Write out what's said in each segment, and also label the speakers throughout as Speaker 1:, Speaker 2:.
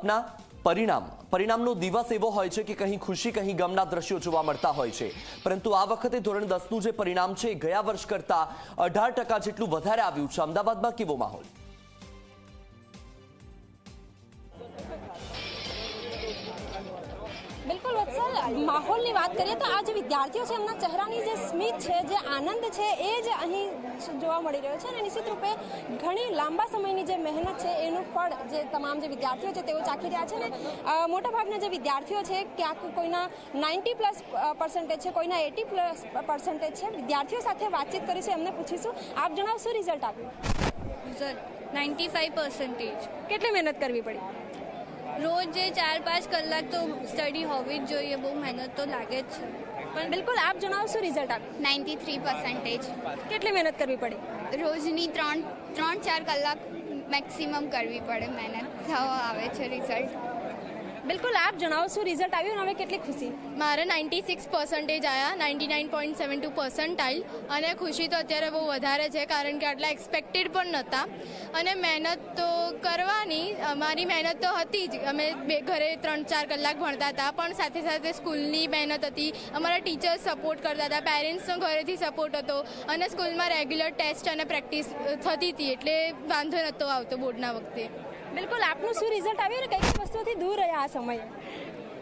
Speaker 1: સપના, પરિણામ. પરિણામનો દિવસ એવો હોય છે કે કંઈ ખુશી કહી ગમના દ્રશ્યો જોવા મળતા હોય છે. પરંતુ આ વખતે ધોરણ દસનું જે પરિણામ છે ગયા વર્ષ કરતાં અઢાર જેટલું વધારે આવ્યું છે. અમદાવાદમાં કેવો માહોલ?
Speaker 2: માહોલની વાત કરીએ તો આ જે વિદ્યાર્થીઓ છે એમના ચહેરાની જે સ્મિત છે જે આનંદ છે એ જ અહીં જોવા મળી રહ્યો છે અને નિશ્ચિત રૂપે ઘણી લાંબા સમયની જે મહેનત છે એનું ફળ જે તમામ જે વિદ્યાર્થીઓ છે તેઓ ચાખી રહ્યા છે ને મોટાભાગના જે વિદ્યાર્થીઓ છે ક્યાંક કોઈના નાઇન્ટી પ્લસ પર્સન્ટેજ છે કોઈના એટી પ્લસ પર્સન્ટેજ છે વિદ્યાર્થીઓ સાથે વાતચીત કરીશું એમને પૂછીશું. આપ જણાવશો રિઝલ્ટ આપ્યું
Speaker 3: રિઝલ્ટ નાઇન્ટી ફાઇવ પર્સન્ટેજ
Speaker 2: કેટલી મહેનત કરવી પડી?
Speaker 3: રોજ જે ચાર પાંચ કલાક તો સ્ટડી હોવી જ જોઈએ બહુ મહેનત તો લાગે જ છે.
Speaker 2: પણ બિલકુલ આપ જણાવશો રિઝલ્ટ આપ?
Speaker 3: નાઇન્ટી થ્રી પર્સન્ટેજ
Speaker 2: કેટલી મહેનત કરવી પડે?
Speaker 3: રોજની ત્રણ ત્રણ ચાર કલાક મેક્સિમમ કરવી પડે મહેનત થવા આવે છે રિઝલ્ટ
Speaker 2: બિલકુલ, આપ જણાવશો રિઝલ્ટ આવ્યું અને હવે કેટલી ખુશી?
Speaker 4: મારે નાઇન્ટી સિક્સ પર્સન્ટેજ આવ્યા ninety nine point seven two percentile અને ખુશી તો અત્યારે બહુ વધારે છે, કારણ કે આટલા એક્સપેક્ટેડ પણ નહોતા. અને મહેનત તો કરવાની, અમારી મહેનત તો હતી જ. અમે બે ઘરે ત્રણ ચાર કલાક ભણતા હતા, પણ સાથે સાથે સ્કૂલની મહેનત હતી. અમારા ટીચર્સ સપોર્ટ કરતા હતા પેરેન્ટ્સનો ઘરેથી સપોર્ટ હતો. અને સ્કૂલમાં રેગ્યુલર ટેસ્ટ અને પ્રેક્ટિસ થતી હતી, એટલે વાંધો નહોતો આવતો બોર્ડના વખતે.
Speaker 2: બિલકુલ, આપનું શું રિઝલ્ટ આવ્યું ને કઈ કઈ વસ્તુઓથી દૂર રહ્યા આ સમયે?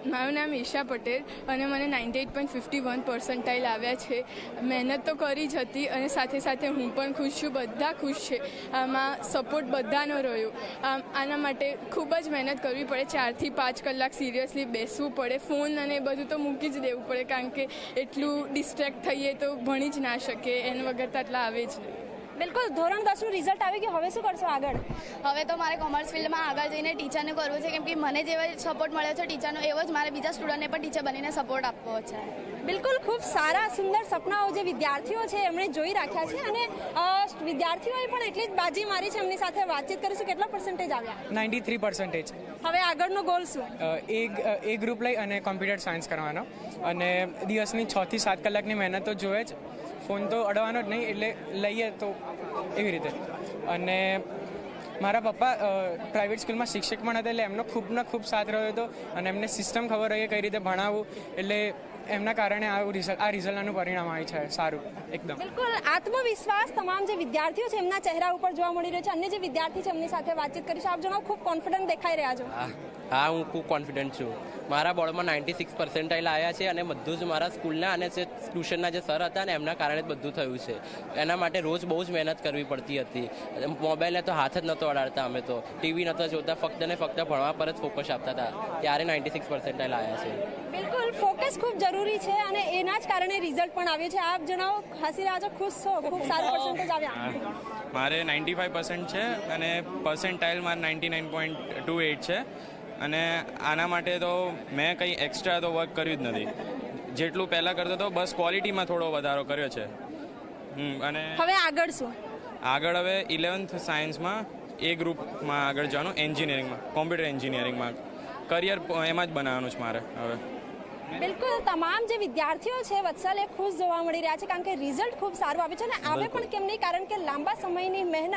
Speaker 4: મારું નામ ઈશા પટેલ અને મને ninety eight point fifty one percentile આવ્યા છે. મહેનત તો કરી જ હતી અને સાથે સાથે હું પણ ખુશ છું, બધા ખુશ છે. આમાં સપોર્ટ બધાનો રહ્યો. આમ, આના માટે ખૂબ જ મહેનત કરવી પડે, ચારથી પાંચ કલાક સિરિયસલી બેસવું પડે. ફોન અને એ બધું તો મૂકી જ દેવું પડે, કારણ કે એટલું ડિસ્ટ્રેક્ટ થઈએ તો ભણી જ ના શકીએ, એના વગર તો આટલા આવે જ નહીં.
Speaker 2: બિલકુલ ધોરણ દસનું રિઝલ્ટ આવી ગયું હવે શું કરશો આગળ?
Speaker 5: હવે તો મારે કોમર્સ ફિલ્ડમાં આગળ જઈને ટીચરને કરવું છે કેમ કે મને જેવો સપોર્ટ મળ્યો છે ટીચરનો એવો જ મારે બીજા સ્ટુડન્ટને પણ ટીચર બનીને સપોર્ટ આપવો છે.
Speaker 2: બિલકુલ ખૂબ સારા સુંદર સપનાઓ જે વિદ્યાર્થીઓ છે એમણે જોઈ રાખ્યા છે અને વિદ્યાર્થીઓએ પણ એટલી જ બાજી મારી છે એમની સાથે વાતચીત કરીશું. કેટલા પર્સન્ટેજ આવ્યા?
Speaker 6: નાઇન્ટી થ્રી પર્સન્ટેજ
Speaker 2: હવે આગળનો ગોલ શું?
Speaker 6: એ એ ગ્રુપ લઈ અને કોમ્પ્યુટર સાયન્સ કરવાનો. અને દિવસની છ થી સાત કલાકની મહેનત તો જોઈએ જ. ફોન તો અડવાનો જ નહીં એટલે લઈએ તો એવી રીતે. અને મારા પપ્પા પ્રાઇવેટ સ્કૂલમાં શિક્ષક પણ હતા એટલે એમનો ખૂબનો ખૂબ સાથ રહ્યો હતો અને એમને સિસ્ટમ ખબર રહી કઈ રીતે ભણાવવું એટલે એમના કારણે આવું રિઝલ્ટ આ રિઝલ્ટનું પરિણામ આવે છે સારું એકદમ.
Speaker 2: બિલકુલ આત્મવિશ્વાસ તમામ જે વિદ્યાર્થીઓ છે એમના ચહેરા ઉપર જોવા મળી રહ્યો છે. અન્ય જે વિદ્યાર્થી છે એમની સાથે વાતચીત કરીશું આપ જણાવો ખૂબ કોન્ફિડન્ટ દેખાઈ રહ્યા છો.
Speaker 7: હા હા હું ખૂબ કોન્ફિડન્ટ છું. મારા બોર્ડમાં નાઇન્ટી સિક્સ પર્સન્ટાઇલ આવ્યા છે અને બધું જ મારા સ્કૂલના અને જે ટ્યુશનના જે સર હતા ને એમના કારણે જ બધું થયું છે. એના માટે રોજ બહુ જ મહેનત કરવી પડતી હતી. મોબાઈલને તો હાથ જ નહોતો અડાડતા અમે તો. ટીવી નહોતા જોતા ફક્ત ને ફક્ત ભણવા પર જ ફોકસ આપતા હતા. ત્યારે નાઇન્ટી સિક્સ પર્સન્ટાઇલ આવ્યા છે.
Speaker 2: બિલકુલ ફોકસ ખૂબ જરૂરી છે અને એના જ કારણે રિઝલ્ટ પણ આવ્યું છે. આપ જણાવો હસી રહ્યા છો ખુશ છો? ખૂબ સારું પર્સન્ટેજ આવ્યા.
Speaker 8: મારે નાઇન્ટી ફાઇવ પર્સન્ટ છે અને પર્સન્ટાઇલ મારે ninety nine point two eight છે. અને આના માટે તો મેં કંઈ એક્સ્ટ્રા તો વર્ક કર્યું જ નથી. જેટલું પહેલાં કરતો હતો બસ ક્વોલિટીમાં થોડો વધારો કર્યો છે. હમ, અને
Speaker 2: હવે આગળ શું?
Speaker 8: આગળ હવે ઇલેવન્થ સાયન્સમાં એ ગ્રુપમાં આગળ જવાનું એન્જિનિયરિંગમાં કોમ્પ્યુટર એન્જિનિયરિંગમાં. કરિયર એમાં જ બનાવવાનું છે મારે હવે.
Speaker 2: બિલકુલ તમામ જે વિદ્યાર્થીઓ છે વત્સલ એ ખુશ જોવા મળી રહ્યા છે કારણ કે રિઝલ્ટ ખૂબ સારું આવ્યું છે અને આવે પણ કેમ નહીં કારણ કે લાંબા સમયની મહેનત